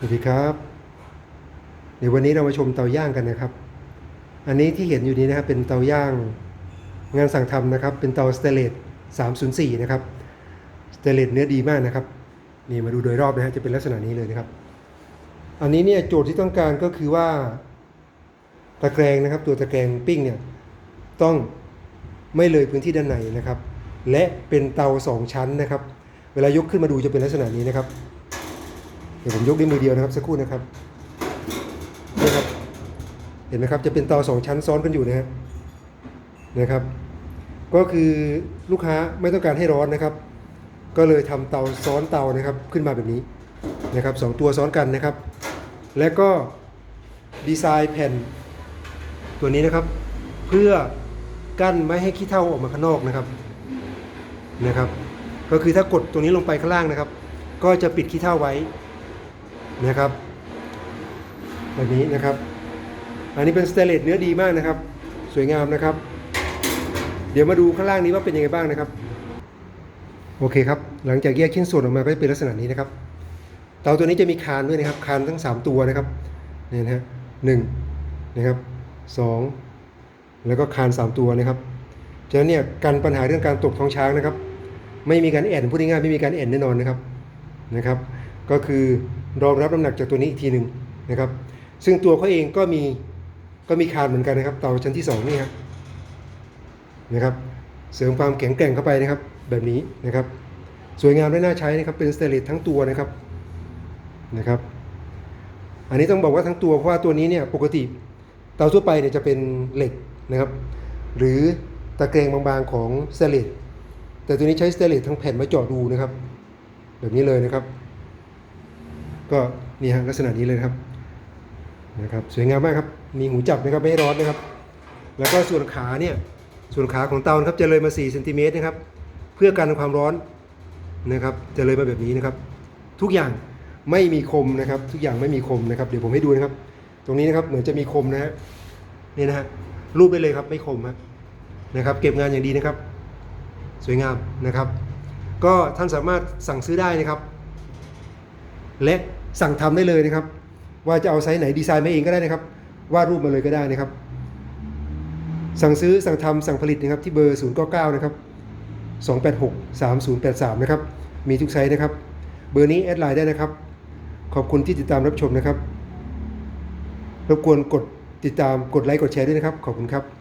สวัสดีครับเดี๋ยววันนี้เรามาชมเตาย่างกันนะครับ อันนี้ที่เห็นอยู่นี้นะครับเป็นเตาย่างงานสั่งทำนะครับ เป็นเตาสเตเลส304 นะครับสเตเลสเนื้อดีมากนะครับนี่มาดูโดยรอบนะฮะจะเป็นลักษณะนี้เลยนะครับ อันนี้เนี่ยโจทย์ที่ต้องการก็คือว่า ตะแกรงนะครับ ตัวตะแกรงปิ้งเนี่ยต้องไม่เลยพื้นที่ด้านในนะครับ และเป็นเตาสองชั้นนะครับ เวลายกขึ้นมาดูจะเป็นลักษณะนี้นะครับ ดี๋ยวผมยกด้วยมือเดียวนะครับสักครู่นะครับนี่ครับ เห็นไหมครับจะเป็นเตาสองชั้นซ้อนกันอยู่นะฮะนะครับ ก็คือลูกค้าไม่ต้องการให้ร้อนนะครับ ก็เลยทำเตาซ้อนเตานะครับขึ้นมาแบบนี้นะครับสองตัวซ้อนกันนะครับ และก็ดีไซน์แผ่นตัวนี้นะครับ เพื่อกั้นไม่ให้ขี้เถ้าออกมาข้างนอกนะครับนะครับ ก็คือถ้ากดตรงนี้ลงไปข้างล่างนะครับ ก็จะปิดขี้เถ้าไว้ นะครับแบบนี้นะครับ อันนี้เป็นสเตเลสเนื้อดีมากนะครับ สวยงามนะครับ เดี๋ยวมาดูข้างล่างนี้ว่าเป็นยังไงบ้างนะครับ โอเคครับ หลังจากแยกชิ้นส่วนออกมาก็จะเป็นลักษณะนี้นะครับ เตาตัวนี้จะมีคานด้วยนะครับ คานทั้ง 3 ตัวนะครับนี่นะฮะหนึ่งนะครับสองแล้วก็คาน 3 ตัวนะครับฉะนั้นเนี่ยกันปัญหาเรื่องการตกท้องช้างนะครับ ไม่มีการแอนพูดง่ายๆไม่มีการแอนแน่นอนนะครับนะครับ ก็คือ รองรับน้ำหนักจากตัวนี้อีกทีหนึ่งนะครับ ซึ่งตัวเขาเองก็มีก็มีคานเหมือนกันนะครับ เตาชั้นที่สองนี่ครับนะครับ เสริมความแข็งแกร่งเข้าไปนะครับ แบบนี้นะครับ สวยงามและน่าใช้นะครับ เป็นสเตนเลสทั้งตัวนะครับนะครับ อันนี้ต้องบอกว่าทั้งตัวเพราะว่าตัวนี้เนี่ยปกติเตาทั่วไปเนี่ยจะเป็นเหล็กนะครับ หรือตะแกรงบางๆของสเตนเลสแต่ตัวนี้ใช้สเตนเลสทั้งแผ่นมาเจาะดูนะครับ แบบนี้เลยนะครับ ก็นี่ฮะลักษณะนี้เลยนะครับนะครับสวยงามมากครับมีหูจับนะครับไม่ร้อนนะครับ แล้วก็ส่วนขาเนี่ยส่วนขาของเตานะครับจะเลยมา4เซนติเมตรนะครับ เพื่อกันความร้อนนะครับ จะเลยมาแบบนี้นะครับ ทุกอย่างไม่มีคมนะครับ ทุกอย่างไม่มีคมนะครับ เดี๋ยวผมให้ดูนะครับ ตรงนี้นะครับเหมือนจะมีคมนะฮะนี่นะฮะรูปไปเลยครับไม่คมครับนะครับ เก็บงานอย่างดีนะครับ สวยงามนะครับ ก็ท่านสามารถสั่งซื้อได้นะครับ และ สั่งทำได้เลยนะครับ ว่าจะเอาไซส์ไหนดีไซน์มาเองก็ได้นะครับวาดรูปมาเลยก็ได้นะครับ สั่งซื้อสั่งทำสั่งผลิตนะครับที่เบอร์ 099 นะครับ 286 3083 นะครับ มีทุกไซส์นะครับ เบอร์นี้แอดไลน์ได้นะครับ ขอบคุณที่ติดตามรับชมนะครับรบกวนกดติดตามกดไลค์กดแชร์ด้วยนะครับ ขอบคุณครับ